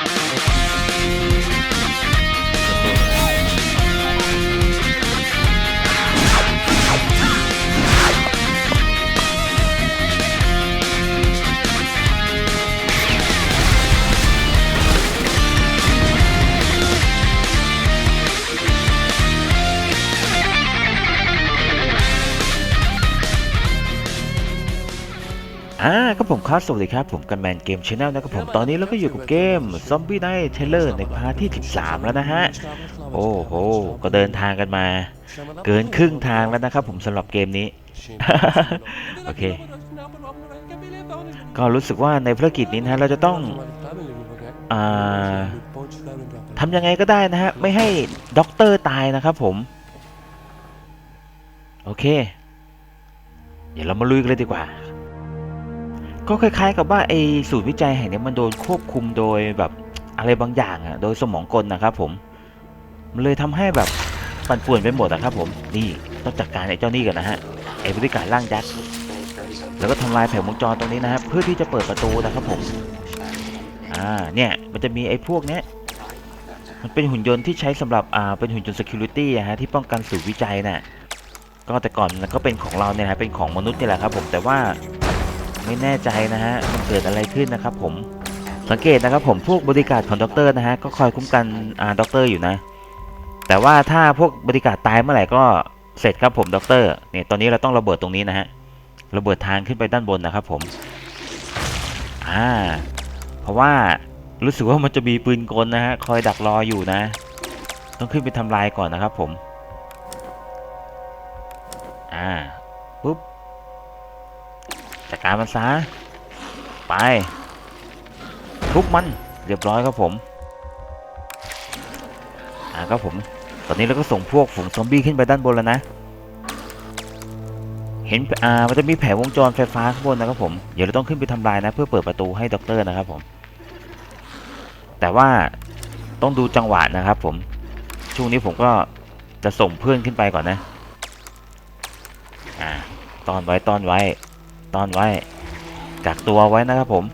อ่ ผมครับสวัสดีครับผมกันแมนเกมชาแนลนะครับผมตอนนี้เราก็อยู่กับเกม Zombie Night Trailer ในพาร์ทที่ 13 แล้วนะฮะ โอ้โห ก็เดินทางกันมา เกินครึ่งทางแล้วนะครับผมสำหรับเกมนี้ โอเค ก็รู้สึกว่าในภารกิจนี้นะฮะเราจะต้องอทำยังไงก็ได้นะฮะ ไม่ให้ด็อกเตอร์ตายนะครับผม โอเค เดี๋ยวเรามาลุยกันเลยดีกว่า ก็คล้ายๆกับว่าไอ้สูตรวิจัยแห่งนี้มันโดนควบคุมโดยแบบอะไรบางอย่างอะโดยสมองกลนะครับผม มันเลยทำให้แบบปั่นป่วนไปหมดอะครับผม นี่ต้องจัดการไอ้เจ้านี่ก่อนนะฮะ ไอ้บริการร่างยักษ์แล้วก็ทำลายแผงวงจรตรงนี้นะครับเพื่อที่จะเปิดประตูนะครับผม อ่า เนี่ย มันจะมีไอ้พวกเนี้ย มันเป็นหุ่นยนต์ที่ใช้สำหรับ อ่า เป็นหุ่นยนต์ security อะฮะ ที่ป้องกันสูตรวิจัยน่ะ ก็แต่ก่อนมันก็เป็นของเราเนี่ยนะเป็นของมนุษย์นี่แหละครับผม แต่ว่า ไม่แน่ใจนะฮะมันเกิดอะไรขึ้นนะครับผมสังเกตนะครับผมพวกบริการของด็อกเตอร์นะฮะก็คอยคุ้มกันอ่าด็อกเตอร์อยู่นะ แต่ว่าถ้าพวกบริการตายเมื่อไหร่ก็เสร็จครับผมด็อกเตอร์เนี่ยตอนนี้เราต้องระเบิดตรงนี้นะฮะระเบิดทางขึ้นไปด้านบนนะครับผมอ่าเพราะว่ารู้สึกว่ามันจะมีปืนกลนะฮะคอยดักรออยู่นะ ต้องขึ้นไปทำลายก่อนนะครับผมอ่าปุ๊บ การมันซะไป ทุบมันเรียบร้อยครับผมอ่าครับผม ตอนนี้เราก็ส่งพวกฝูงซอมบี้ขึ้นไปด้านบนแล้วนะ เห็นอ่ามันจะมีแผงวงจรไฟฟ้าข้างบนนะครับผมเดี๋ยวเราต้องขึ้นไปทำลายนะ เพื่อเปิดประตูให้ด็อกเตอร์นะครับผม แต่ว่าต้องดูจังหวะนะครับผมช่วงนี้ผมก็จะส่งเพื่อนขึ้นไปก่อนนะ อ่าตอนไว้ตอนไว้ ตอนไว้ กักตัวไว้นะครับผม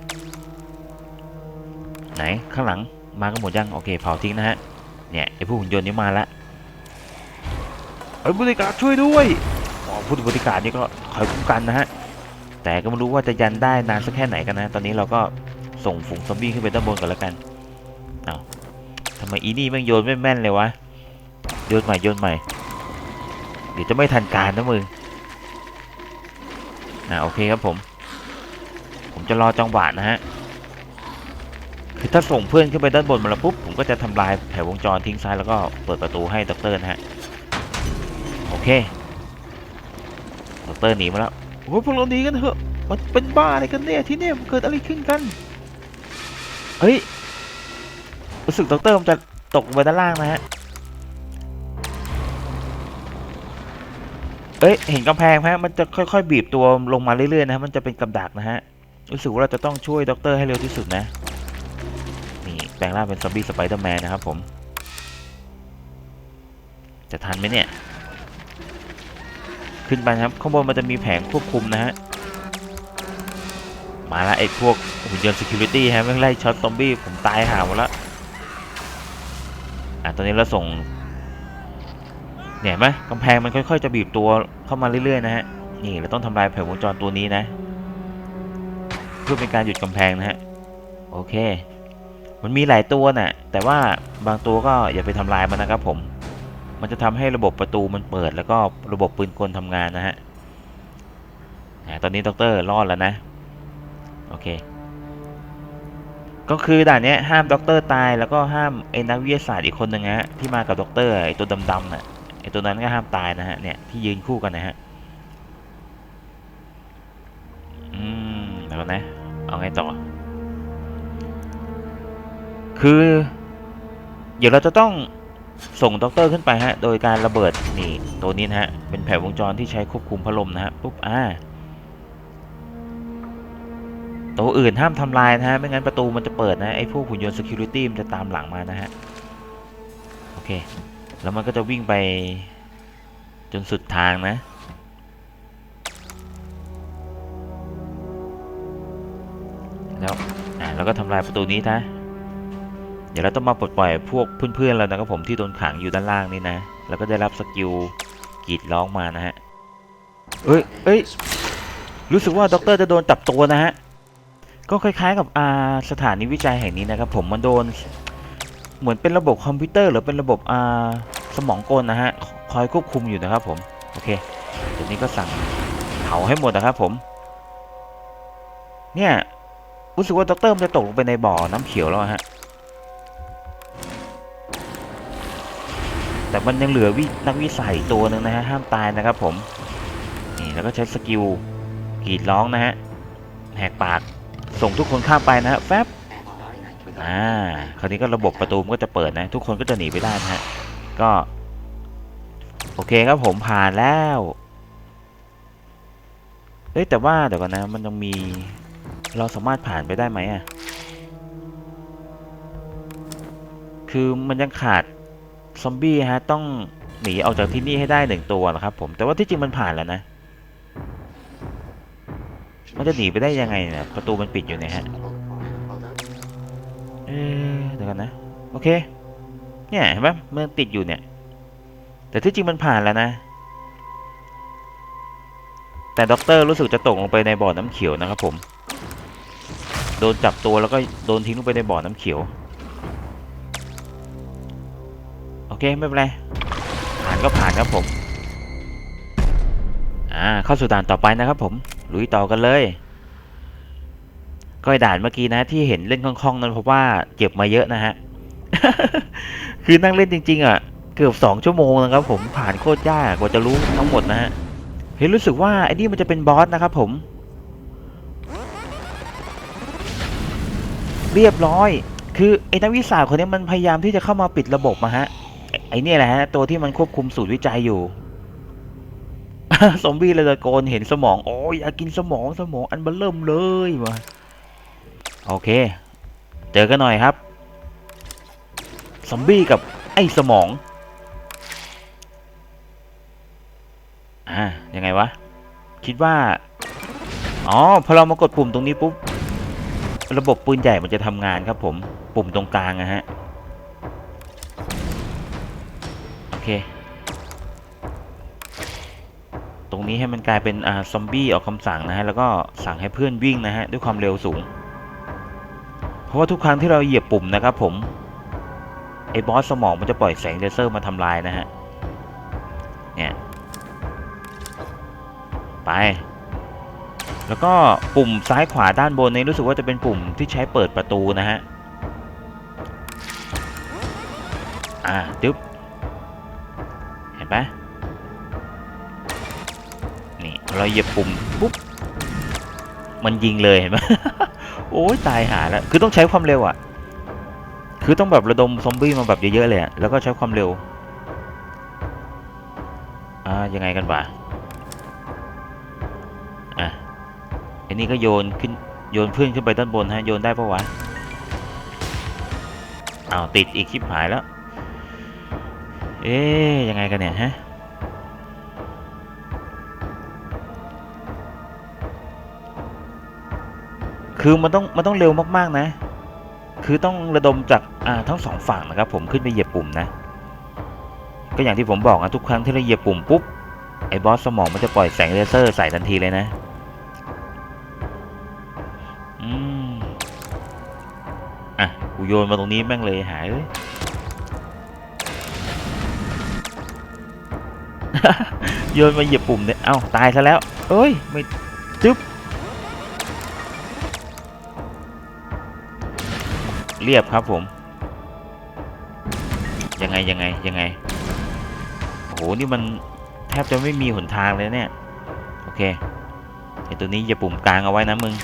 ไหนข้างหลังมากันหมดยังโอเคเผาทิ้งนะฮะ เนี่ยไอผู้หุ่นยนต์นี้มาล้วไอ้บริการช่วยด้วยอ๋อผู้บริการนี่ก็คอยคุ้มกันนะฮะ แต่ก็ไม่รู้ว่าจะยันได้นานสักแค่ไหนกันนะ ตอนนี้เราก็ส่งฝูงซอมบี้ขึ้นไปด้านบนก่อนแล้วกัน เอาทำไมอีนี่แม่งโยนไม่แม่นเลยวะ โยนใหม่โยนใหม่ เดี๋ยวจะไม่ทันการนะมึง อ่าโอเคครับผม ผมจะรอจังหวะนะฮะคือถ้าส่งเพื่อนขึ้นไปด้านบนมาแล้วปุ๊บผมก็จะทำลายแผงวงจรทิ้งซ้ายแล้วก็เปิดประตูให้ด็อกเตอร์นะฮะโอเคด็อกเตอร์หนีมาแล้วโอ้พวกเราหนีกันเถอะมันเป็นบ้าอะไรกันเนี่ยที่เนี่ยมันเกิดอะไรขึ้นกันเฮ้ยรู้สึกด็อกเตอร์มันจะตกไปด้านล่างนะฮะ เอ้ยเห็นกำแพงไหมมันจะค่อยๆ บีบตัวลงมาเรื่อยๆนะมันจะเป็นกับดักนะฮะรู้สึกว่าเราจะต้องช่วยด็อกเตอร์ให้เร็วที่สุดนะนี่แปลงร่างเป็นซอมบี้สไปเดอร์แมนนะครับผม จะทันไหมเนี่ย ขึ้นไปครับข้างบนมันจะมีแผงควบคุมนะฮะมาละไอ้พวกหุ่นยนต์ security ฮะแม่ไล่ช็อตซอมบี้ผมตายห่าหมดละอะตอนนี้เราส่ง เนี่ยไหมกำแพงมันค่อยๆจะบีบตัวเข้ามาเรื่อยๆนะฮะนี่เราต้องทำลายแผงวงจรตัวนี้นะ เพื่อเป็นการหยุดกำแพงนะฮะโอเค มันมีหลายตัวน่ะแต่ว่าบางตัวก็อย่าไปทำลายมันนะครับผม มันจะทำให้ระบบประตูมันเปิด แล้วก็ระบบปืนกลทำงานนะฮะอ่าตอนนี้ด็อกเตอร์รอดแล้วนะโอเคก็คือด่านนี้ห้ามด็อกเตอร์ตายแล้วก็ห้ามไอ้นักวิทยาศาสตร์อีกคนหนึ่งนะฮะที่มากับด็อกเตอร์ไอ้ตัวดำๆน่ะ อ้ตัวนั้นก็ห้ามตายนะฮะเนี่ยที่ยืนคู่กันนะฮะอืมเดี๋ยวก่อนนะเอาไงต่อ คือ เดี๋ยวเราจะต้องส่งด็อกเตอร์ขึ้นไปฮะ โดยการระเบิดนี่ตัวนี้นะฮะ เป็นแผงวงจรที่ใช้ควบคุมพัดลมนะฮะปุ๊บอ่าตัวอื่นห้ามทำลายนะฮะ ไม่งั้นประตูมันจะเปิดนะ ไอ้พวกหุ่นยนต์ security มันจะตามหลังมานะฮะ โอเค แล้วมันก็จะวิ่งไปจนสุดทางนะ แล้วอ่าแล้วก็ทำลายประตูนี้นะเดี๋ยวเราต้องมาปลดปล่อยพวกเพื่อนๆเรานะครับผมที่โดนขังอยู่ด้านล่างนี่นะ แล้วก็ได้รับสกิลกรีดร้องมานะฮะ เอ้ยเอ้ย รู้สึกว่าด็อกเตอร์จะโดนจับตัวนะฮะ ก็คล้ายๆกับอาสถานีวิจัยแห่งนี้นะครับผมมันโดน เหมือนเป็นระบบคอมพิวเตอร์หรือเป็นระบบอาสมองกลนะฮะคอยควบคุมอยู่นะครับผมโอเคตัวนี้ก็สั่งเผาให้หมดนะครับผม เนี่ยรู้สึกว่าด็อกเตอร์มันจะตกลงไปในบ่อน้ำเขียวแล้วฮะแต่มันยังเหลือวินักวิสัยตัวหนึ่งนะฮะห้ามตายนะครับผมนี่แล้วก็ใช้สกิลกรีดร้องนะฮะแหกปากส่งทุกคนข้ามไปนะฮะแฟบ อ่า คราวนี้ก็ระบบประตูมันก็จะเปิดนะ ทุกคนก็จะหนีไปได้นะฮะ ก็ โอเคครับผมผ่านแล้วเอ้ยแต่ว่าเดี๋ยวก่อนนะ มันยังมี เราสามารถผ่านไปได้ไหมอะ คือมันยังขาดซอมบี้ฮะ ต้องหนีออกจากที่นี่ให้ได้หนึ่งตัวนะครับผม แต่ว่าที่จริงมันผ่านแล้วนะ มันจะหนีไปได้ยังไงเนี่ยประตูมันปิดอยู่เนี่ยฮะ เดี๋ยวกันนะ โอเค เนี่ยเห็นปะมันติดอยู่เนี่ย แต่ที่จริงมันผ่านแล้วนะ แต่ด็อกเตอร์รู้สึกจะตกลงไปในบ่อน้ำเขียวนะครับผม โดนจับตัวแล้วก็โดนทิ้งลงไปในบ่อน้ำเขียว โอเคไม่เป็นไร ผ่านก็ผ่านครับผม อ่าเข้าสู่ด่านต่อไปนะครับผม ลุยต่อกันเลย ก็ไอ้ด่านเมื่อกี้นะที่เห็นเล่นคล่องๆนั้นเพราะว่าเก็บมาเยอะนะฮะ คือนั่งเล่นจริง ๆ อะ เกือบสองชั่วโมงนะครับ ผมผ่านโคตรยากกว่าจะรู้ทั้งหมดนะฮะเฮ้ยรู้สึกว่าไอ้นี่มันจะเป็นบอสนะครับ ผม เรียบร้อย คือไอ้นักวิชาคนนี้มันพยายามที่จะเข้ามาปิดระบบมาฮะ ไอ้นี่แหละฮะ ตัวที่มันควบคุมสูตรวิจัยอยู่ซอมบี้เลยตะโกนเห็นสมอง โอ้ยอยากกินสมองสมองอันเบลเริ่มเลยว่ะ โอเค เจอกันหน่อยครับ ซอมบี้กับไอ้สมอง อ่า ยังไงวะ คิดว่า อ๋อ พอเรามากดปุ่มตรงนี้ปุ๊บ ระบบปืนใหญ่มันจะทำงานครับผม ปุ่มตรงกลางนะฮะ โอเค ตรงนี้ให้มันกลายเป็น อ่า ซอมบี้ออกคำสั่งนะฮะ แล้วก็สั่งให้เพื่อนวิ่งนะฮะ ด้วยความเร็วสูง เพราะว่าทุกครั้งที่เราเหยียบปุ่มนะครับผมไอ้บอสสมองมันจะปล่อยแสงเลเซอร์มาทำลายนะฮะเนี่ยไป แล้วก็ปุ่มซ้ายขวาด้านบนนี้รู้สึกว่าจะเป็นปุ่มที่ใช้เปิดประตูนะฮะอ่าดึ๊บเห็นปะนี่เราเหยียบปุ่มปุ๊บมันยิงเลยเห็นปะ โอ้ยตายหาแล้วคือต้องใช้ความเร็วอะ คือต้องแบบระดมซอมบี้มาแบบเยอะๆเลยอะแล้วก็ใช้ความเร็ว อ่ายังไงกันวะอะอันนี้ก็โยนขึ้นโยนเพื่อนขึ้นไปด้านบนฮะโยนได้ปะวะอ้าวติดอีกคลิปหายแล้ว เอ๊ยยังไงกันเนี่ยฮะ คือมันต้องมันต้องเร็วมากๆนะ คือต้องระดมจากอ่าทั้งสองฝั่งนะครับผมขึ้นไปเหยียบปุ่มนะ ก็อย่างที่ผมบอกนะทุกครั้งที่เราเหยียบปุ่มปุ๊บไอ้บอสสมองมันจะปล่อยแสงเลเซอร์ใส่ทันทีเลยนะอืมอะกูโยนมาตรงนี้แม่งเลยหายเลยโยนมาเหยียบปุ่มเนี่ย เอ้าตายซะแล้ว เอ้ย ไม่จึ๊บ เรียบครับผม ยังไงยังไงยังไง โอ้โห นี่มันแทบจะไม่มีหนทางเลยเนี่ย โอเคไอตัวนี้อย่าปุ่มกลางเอาไว้นะมึง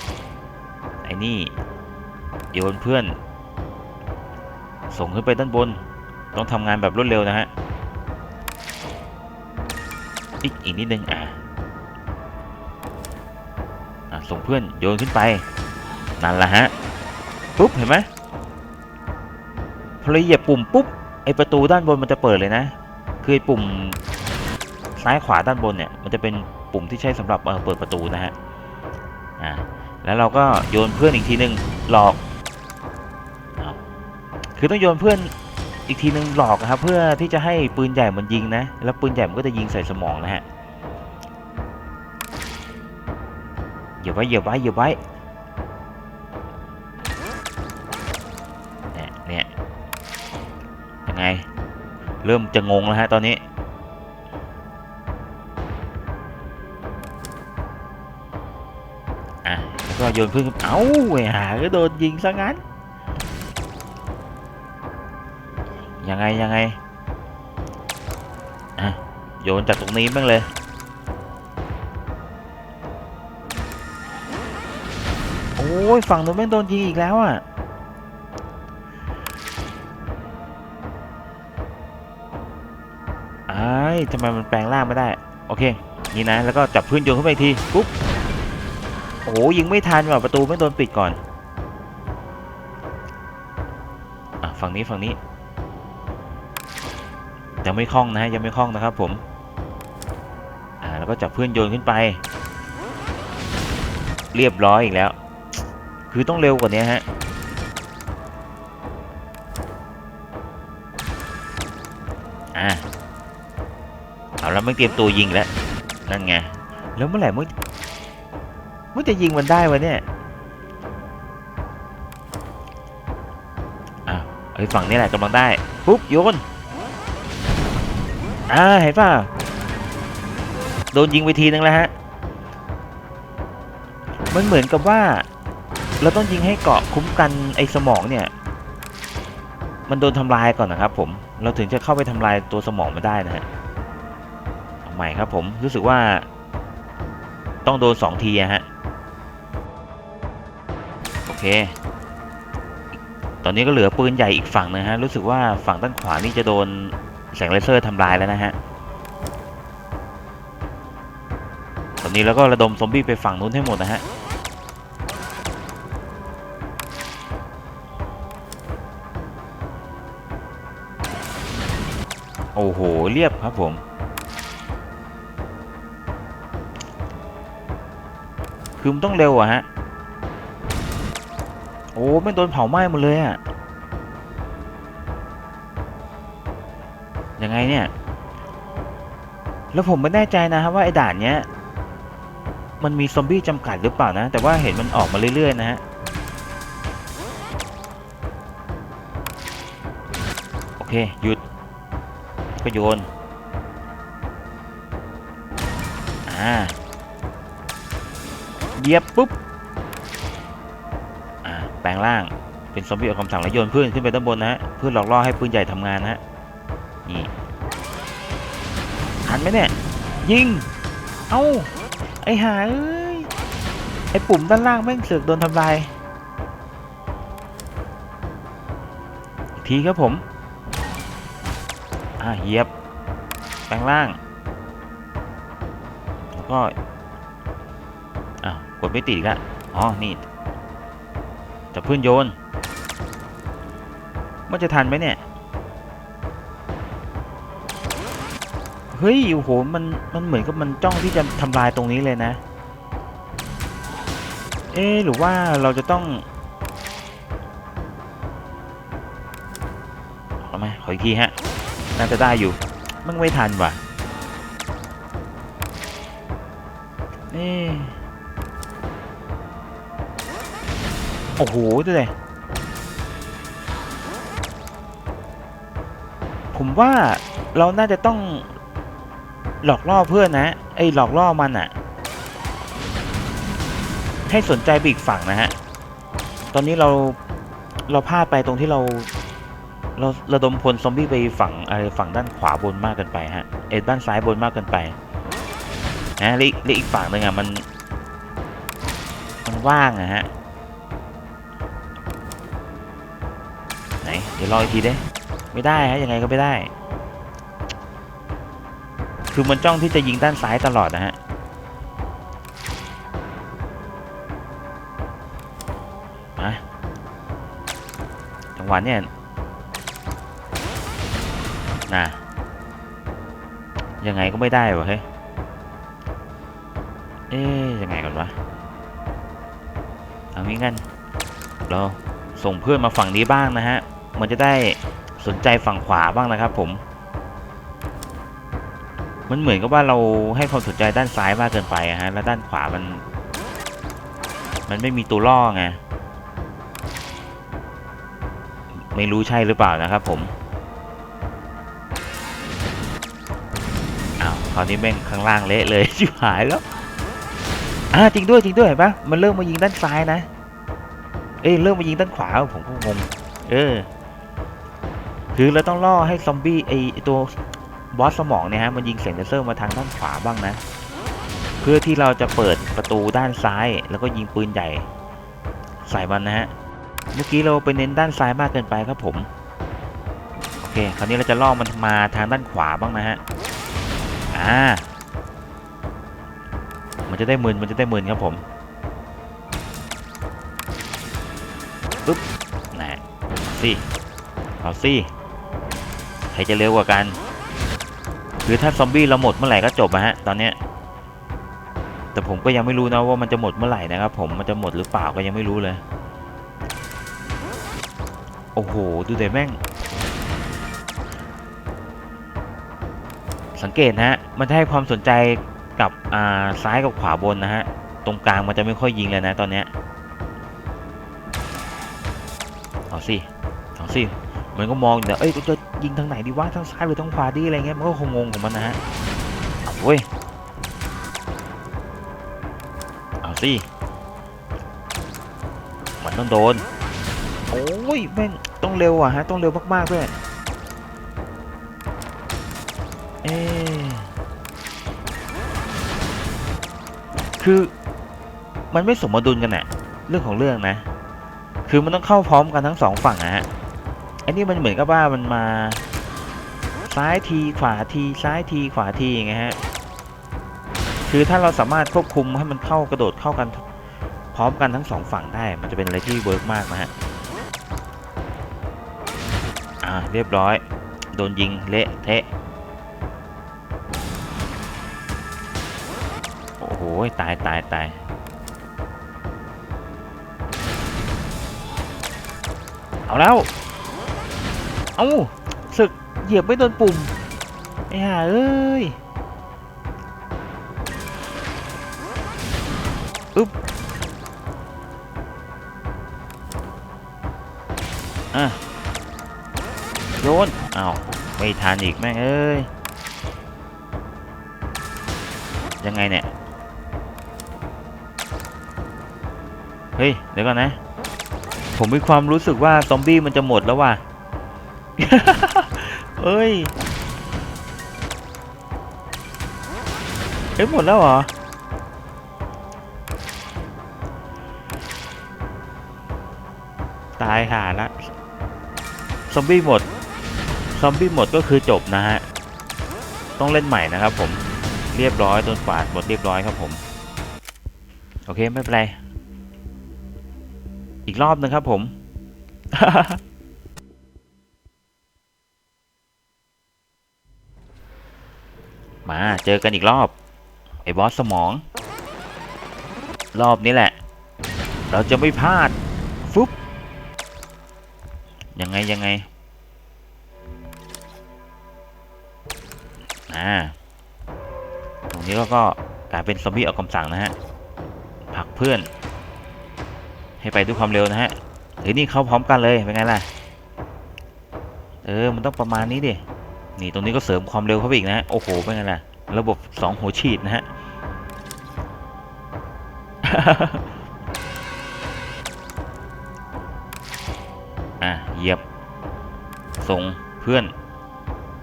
ไอ้นี่ โยนเพื่อน ส่งขึ้นไปด้านบน ต้องทำงานแบบรวดเร็วนะฮะ อีกอีกนิดนึงอะอะส่งเพื่อนโยนขึ้นไป นั่นแหละฮะ ปุ๊บ เห็นไหม พอเราเหยียบปุ่มปุ๊บไอประตูด้านบนมันจะเปิดเลยนะ คือปุ่มซ้ายขวาด้านบนเนี่ยมันจะเป็นปุ่มที่ใช้สำหรับเเปิดประตูนะฮะอ่าแล้วเราก็โยนเพื่อนอีกทีหนึ่งหลอก คือต้องโยนเพื่อนอีกทีนึงหลอกนะครับเพื่อที่จะให้ปืนใหญ่มันยิงนะ แล้วปืนใหญ่มันก็จะยิงใส่สมองนะฮะเหยียบไว้เหยียบไว้เหยียบไว้ เริ่มจะงงแล้วฮะตอนนี้ อะก็โยนพึ่งเอ้าไอ้หาก็โดนยิงซะงั้น ยังไงยังไง อะ โยนจากตรงนี้บ้างเลยโอ้ยฝั่งโน้นแม่งโดนยิงอีกแล้วอะ ยทำไมมันแปลงร่างไม่ได้ โอเค นี่นะ แล้วก็จับพื้นโยนขึ้นไปที ปุ๊บ โอ้โหยิงไม่ทันว่ะประตูไม่โดนปิดก่อน อะ ฝั่งนี้ฝั่งนี้ยังไม่คล่องนะฮะยังไม่คล่องนะครับผม อ่า แล้วก็จับเพื่อนโยนขึ้นไป เรียบร้อยอีกแล้ว คือต้องเร็วกว่านี้ฮะ แล้วไม่เตรียมตัวยิงแล้วนั่นไงแล้วเมื่อไหร่มึงมึงจะยิงมันได้วะเนี่ยอ่าไอ้ฝั่งนี้แหละกำลังได้ปุ๊บโยนอ่าเห็นป่ะโดนยิงไปทีนึงแล้วฮะมันเหมือนกับว่า เราต้องยิงให้เกาะคุ้มกันไอ้สมองเนี่ยมันโดนทำลายก่อนนะครับผม เราถึงจะเข้าไปทำลายตัวสมองมันได้นะฮะ ใหม่ครับผมรู้สึกว่าต้องโดนสองทีอะฮะ โอเค ตอนนี้ก็เหลือปืนใหญ่อีกฝั่งนะฮะ รู้สึกว่าฝั่งด้านขวานี่จะโดนแสงเลเซอร์ทำลายแล้วนะฮะ ตอนนี้แล้วก็ระดมซอมบี้ไปฝั่งนู้นให้หมดนะฮะโอ้โห เรียบครับผม คือมันต้องเร็วอะฮะ โอ้ไม่โดนเผาไหม้หมดเลยอะยังไงเนี่ย แล้วผมไม่แน่ใจนะครับว่าไอ้ด่านเนี้ย มันมีซอมบี้จำกัดหรือเปล่านะ แต่ว่าเห็นมันออกมาเรื่อยๆนะฮะ โอเค หยุด ก็โยน อ่า เหยียบปุ๊บแปลงร่างเป็นซอมบี้ออกคำสั่งแล้วโยนเพื่อนขึ้นไปด้านบนนะฮะเพื่อหลอกล่อให้ปืนใหญ่ทำงานนะฮะนี่ทันไหมเนี่ยยิงเอ้าไอ้หาเอ้ยไอ้ปุ่มด้านล่างแม่งเสือกโดนทำลายทีครับผมอ่าเหยียบแปลงร่างแล้วก็ กดไม่ติดอีกละอ๋อ นี่จับเพื่อนโยน มันจะทันไหมเนี่ย เฮ้ย โอ้โห มัน มันเหมือนกับมันจ้องที่จะทำลายตรงนี้เลยนะ เอ๊ะหรือว่าเราจะต้องเอาไหมขออีกทีฮะ น่าจะได้อยู่ มันไม่ทันว่ะนี่ โอ้โหดูเลยผมว่าเราน่าจะต้องหลอกล่อเพื่อนนะไอ้หลอกล่อมันอะให้สนใจไปอีกฝั่งนะฮะ ตอนนี้เราเราพลาดไปตรงที่เราเราระดมพลซอมบี้ไปฝั่งอะไรฝั่งด้านขวาบนมากเกินไปฮะเอ็ดด้านซ้ายบนมากเกินไปนะและอีกและอีกฝั่งหนึ่งอะมันมันว่างอะฮะ ดี๋ยวรออีกทีได้ไม่ได้ฮะยังไงก็ไม่ได้ คือมันจ้องที่จะยิงด้านซ้ายตลอดนะฮะมาจังหวะเนี่ยนะยังไงก็ไม่ได้วะเฮ้ยเอ๊ยยังไงก่อนวะเอางี้กันเราส่งเพื่อนมาฝั่งนี้บ้างนะฮะ มันจะได้สนใจฝั่งขวาบ้างนะครับ ผม มันเหมือนกับว่าเราให้ความสนใจด้านซ้ายมากเกินไปอะฮะแล้วด้านขวามัน มันไม่มีตัวล่อไงไม่รู้ใช่หรือเปล่านะครับ ผมอ้าวคราวนี้แม่งข้างล่างเละเลยชิบหายแล้วอ่าจริงด้วยจริงด้วยเห็นปะมันเริ่มมายิงด้านซ้ายนะ เอ้ยเริ่มมายิงด้านขวาผมก็งงเออ คือเราต้องล่อให้ซอมบี้ไอตัวบอสสมองเนี่ยฮะมันยิงเสียงเลเซอร์มาทางด้านขวาบ้างนะ เพื่อที่เราจะเปิดประตูด้านซ้าย แล้วก็ยิงปืนใหญ่ใส่มันนะฮะเมื่อกี้เราไปเน้นด้านซ้ายมากเกินไปครับผมโอเคคราวนี้เราจะล่อมันมาทางด้านขวาบ้างนะฮะอ่ามันจะได้หมื่นมันจะได้หมื่นครับผมปึ๊บนะสิเอาสิ ใครจะเร็วกว่ากันคือถ้าซอมบี้เราหมดเมื่อไหร่ก็จบอะฮะตอนเนี้ยแต่ผมก็ยังไม่รู้นะว่ามันจะหมดเมื่อไหร่นะครับ ผมมันจะหมดหรือเปล่าก็ยังไม่รู้เลย โอ้โหดูเดี๋ยวแม่ง สังเกตนะฮะมันให้ความสนใจกับอ่าซ้ายกับขวาบนนะฮะตรงกลางมันจะไม่ค่อยยิงเลยนะตอนเนี้ยเอาสิเอาสิ มันก็มองอยู่แต่เอ้ยจะยิงทางไหนดีวะทางซ้ายหรือทางขวาดีอะไรเงี้ยมันก็คงงงของมันนะฮะเอาเว้ยเอาสิมันต้องโดนโอ้ยแม่งต้องเร็วอะฮะต้องเร็วมากๆด้วยเอ๊คือมันไม่สมดุลกันอะเรื่องของเรื่องนะ คือมันต้องเข้าพร้อมกันทั้งสองฝั่งอะฮะ อันนี้มันเหมือนกับว่ามันมา ซ้ายทีขวาทีซ้ายทีขวาทีอย่างเงี้ยฮะคือถ้าเราสามารถควบคุมให้มันเข้ากระโดดเข้ากันพร้อมกันทั้งสองฝั่งได้ มันจะเป็นอะไรที่เวิร์กมากนะฮะอ่าเรียบร้อย โดนยิงเละเทะโอ้โหตายตายตายเอาแล้ว เอาศึกเหยียบไม่โดนปุ่ม ไอ้ห่าเอ้ยอึ๊บอะโยนอ้าวไม่ทันอีกแม่งเอ้ย ยังไงเนี่ย เฮ้ย เดี๋ยวก่อนนะ ผมมีความรู้สึกว่าซอมบี้มันจะหมดแล้วว่ะ เฮ้ยเฮ้ยหมดแล้วเหรอ ตายหาละ ซอมบี้หมด ซอมบี้หมดก็คือจบนะฮะ ต้องเล่นใหม่นะครับผม เรียบร้อยโดนฝาดหมดเรียบร้อยครับผม โอเค ไม่เป็นไร อีกรอบหนึงครับผม มาเจอกันอีกรอบ ไอ้บอสสมอง รอบนี้แหละ เราจะไม่พลาดฟุ๊บยังไงยังไงอ่าตรงนี้ก็ก็กลายเป็นซอมบี้ออกคำสั่งนะฮะผลักเพื่อน ให้ไปด้วยความเร็วนะฮะเฮ้ยนี่เข้าพร้อมกันเลยเป็นไงล่ะ เออ มันต้องประมาณนี้ดิ นี่ตรงนี้ก็เสริมความเร็วเข้าไปอีกนะฮะโอ้โหเป็นไงล่ะ ระบบสองหัวฉีดนะฮะอะเหยียบส่งเพื่อน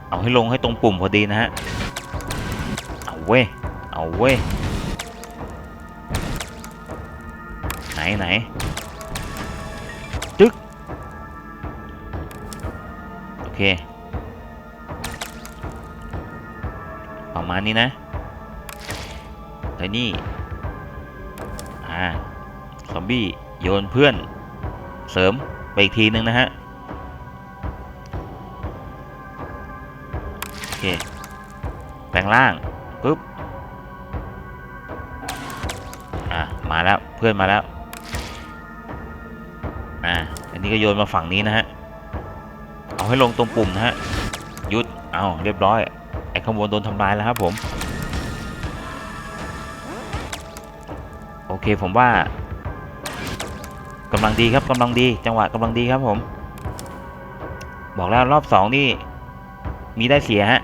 เอาให้ลงให้ตรงปุ่มพอดีนะฮะ เอาเว้ย เอาเว้ย ไหนไหน ณนี้นะแล้นี่อ่าซอมบี้โยนเพื่อนเสริมไปอีกทีนึงนะฮะโอเคแปลงร่างปุ๊บอะมาแล้วเพื่อนมาแล้วอ่าอันนี้ก็โยนมาฝั่งนี้นะฮะเอาให้ลงตรงปุ่มนะฮะยุดเอาเรียบร้อย ไอ้ขบวนโดนทำลายแล้วครับผม โอเคผมว่ากำลังดีครับกำลังดี จังหวะกำลังดีครับผม บอกแล้วรอบสองนี่ มีได้เสียฮะ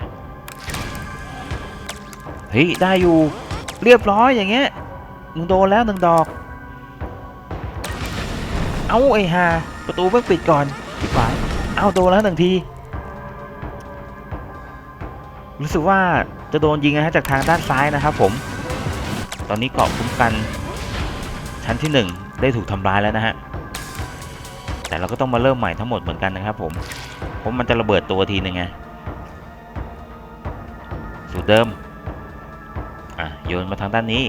เฮ้ยได้อยู่เรียบร้อยอย่างเงี้ยมึงโดนแล้วหนึ่งดอก เอาไอ้ฮาประตูเพิ่งปิดก่อนปิดฝาเอาโดนแล้วหนึ่งที รู้สึกว่าจะโดนยิงนะฮะจากทางด้านซ้ายนะครับผม ตอนนี้เกาะคุ้มกันชั้นที่หนึ่งได้ถูกทำลายแล้วนะฮะ แต่เราก็ต้องมาเริ่มใหม่ทั้งหมดเหมือนกันนะครับผมเพราะมันจะระเบิดตัวทีหนึ่งไงสูตรเดิม อะโยนมาทางด้านนี้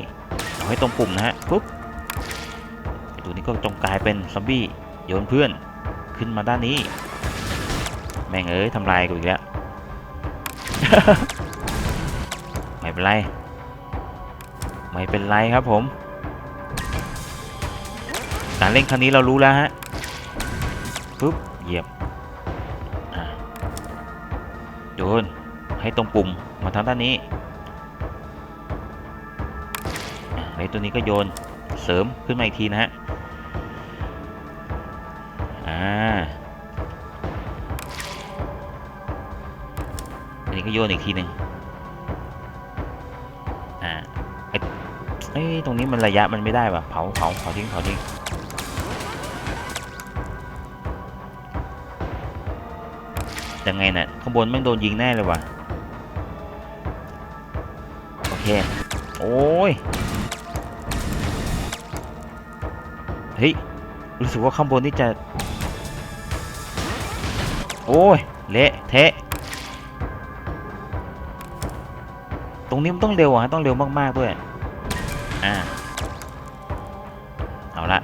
เอาให้ตรงปุ่มนะฮะปุ๊บตัวนี้ก็จงกลายเป็นซอมบี้โยนเพื่อนขึ้นมาด้านนี้ แม่งเอ้ยทำลายกูอีกแล้ว ไม่เป็นไร ไม่เป็นไรครับผม การเล่นครั้งนี้เรารู้แล้วฮะปุ๊บเหยียบโยนให้ตรงปุ่มมาทางด้านนี้ในตัวนี้ก็โยนเสริมขึ้นมาอีกทีนะฮะ นนี้ก็โยนอีกทีหนึ่งอ่าไอ้เอ้ยตรงนี้มันระยะมันไม่ได้ป่ะเผาเผาเผาทิ้งเผาทิ้งยังไงน่ะข้างบนแม่งโดนยิงแน่เลยว่ะโอเคโอ้ยเฮ้ยรู้สึกว่าข้างบนนี่จะ โอ้ย เละเทะ รงนี้มันต้องเร็วอะต้องเร็วมากๆด้วย อ่า เอาละ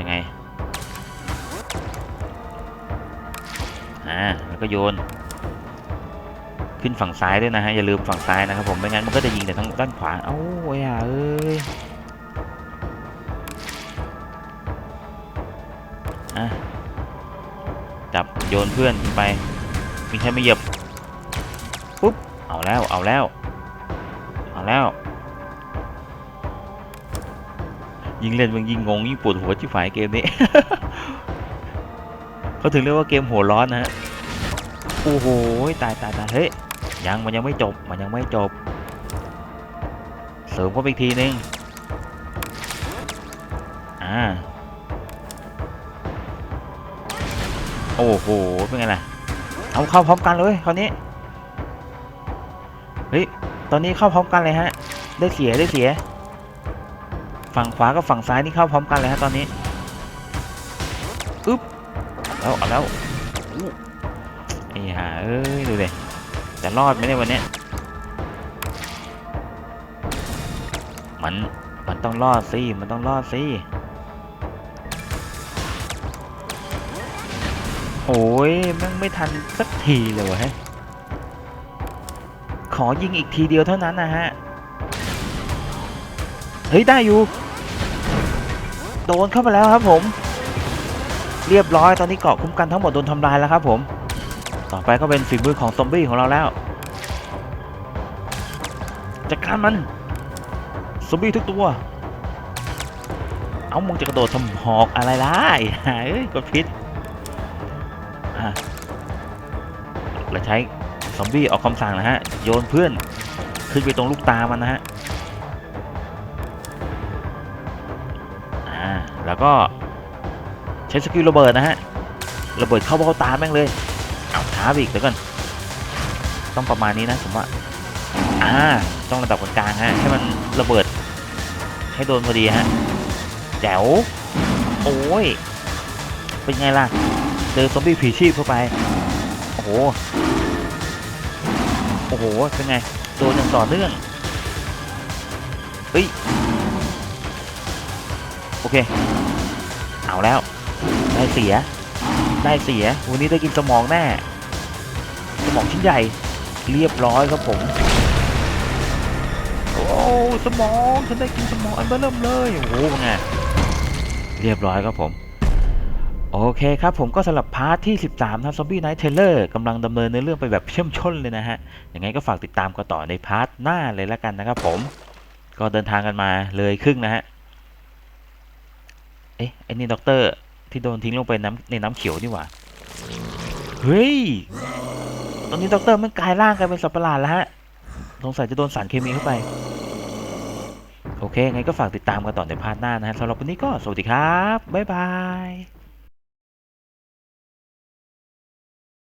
ยังไง อ่า แล้วก็โยน ขึ้นฝั่งซ้ายด้วยนะฮะ อย่าลืมฝั่งซ้ายนะครับผม ไม่งั้นมันก็จะยิงแต่ทางด้านขวา เอ้าไอ้ห่าเอ้ย อะ จับโยนเพื่อนไป มีใครมาเหยียบ แล้ว เอาแล้ว เอาแล้ว ยิงเล่นมึงยิงงงยิ่งปวดหัวชิบหายเกมนี้ เขาถึงเรียกว่าเกมหัวร้อนนะฮะ โอ้โห ตายตายตายเฮ้ย ยังมันยังไม่จบ มันยังไม่จบ เสริมเข้าไปอีกทีนึง อ่า โอ้โห เป็นไงล่ะ เอาเข้าพร้อมกันเลยคราวนี้ เฮ้ย ตอนนี้เข้าพร้อมกันเลยฮะ ได้เสียได้เสีย ฝั่งขวากับฝั่งซ้ายนี่เข้าพร้อมกันเลยฮะตอนนี้ อึ๊บ แล้วเอาแล้วอู้ไอ้ห่าเอ้ย ดูเลยจะรอดไหมเนี่ยวันนี้ มัน มันต้องรอดสิ มันต้องรอดสิ โอ้ยมันไม่ทันสักทีเลยวะฮะ ขอยิงอีกทีเดียวเท่านั้นนะฮะ เฮ้ย ได้อยู่ โดนเข้าไปแล้วครับผม เรียบร้อยตอนนี้เกาะคุ้มกันทั้งหมดโดนทำลายแล้วครับผม ต่อไปก็เป็นฝีมือของซอมบี้ของเราแล้วจัดการมันซอมบี้ทุกตัว เอามึงจะกระโดดทำหอกอะไรล่ะไอ้ห่ายกดพิษอะเราใช้ ซอมบี้ออกคำสั่งนะฮะ โยนเพื่อนขึ้นไปตรงลูกตามันนะฮะอ่าแล้วก็ใช้สกิลระเบิดนะฮะ ระเบิดเข้าเบ้าตาแม่งเลย เอาท้าอีกเดี๋ยวก่อนต้องประมาณนี้นะผมว่าอ่าต้องระดับกลางๆฮะให้มันระเบิด ให้โดนพอดีฮะแจ๋วโอ้ยเป็นไงล่ะเจอซอมบี้ผีชีพเข้าไปโอ้โห อ้โห เป็นไง โดนอย่างต่อเนื่อง เฮ้ย โอเค เอาแล้ว ได้เสีย ได้เสีย วันนี้ได้กินสมองแน่ สมองชิ้นใหญ่ เรียบร้อยครับผม โอ้ สมอง ฉันได้กินสมองอันเบอร์เริ่มเลย โอ้โหไง เรียบร้อยครับผม โอเคครับผมก็สำหรับพาร์ทที่ 13ครับ Zombie Night Trailer กำลังดำเนินในเรื่องไปแบบเชื่อมชนเลยนะฮะ ยังไงก็ฝากติดตามกันต่อในพาร์ทหน้าเลยแล้วกันนะครับผม ก็เดินทางกันมาเลยครึ่งนะฮะ เอ๊ะไอ้นี่ด็อกเตอร์ที่โดนทิ้งลงไปน้ำในน้ำเขียวนี่หว่า เฮ้ย ตอนนี้ด็อกเตอร์มันกลายร่างกลายเป็นสัตว์ประหลาดแล้วฮะ สงสัยจะโดนสารเคมีเข้าไป โอเค ไงก็ฝากติดตามกันต่อในพาร์ทหน้านะฮะสำหรับวันนี้ก็สวัสดีครับ บ๊ายบาย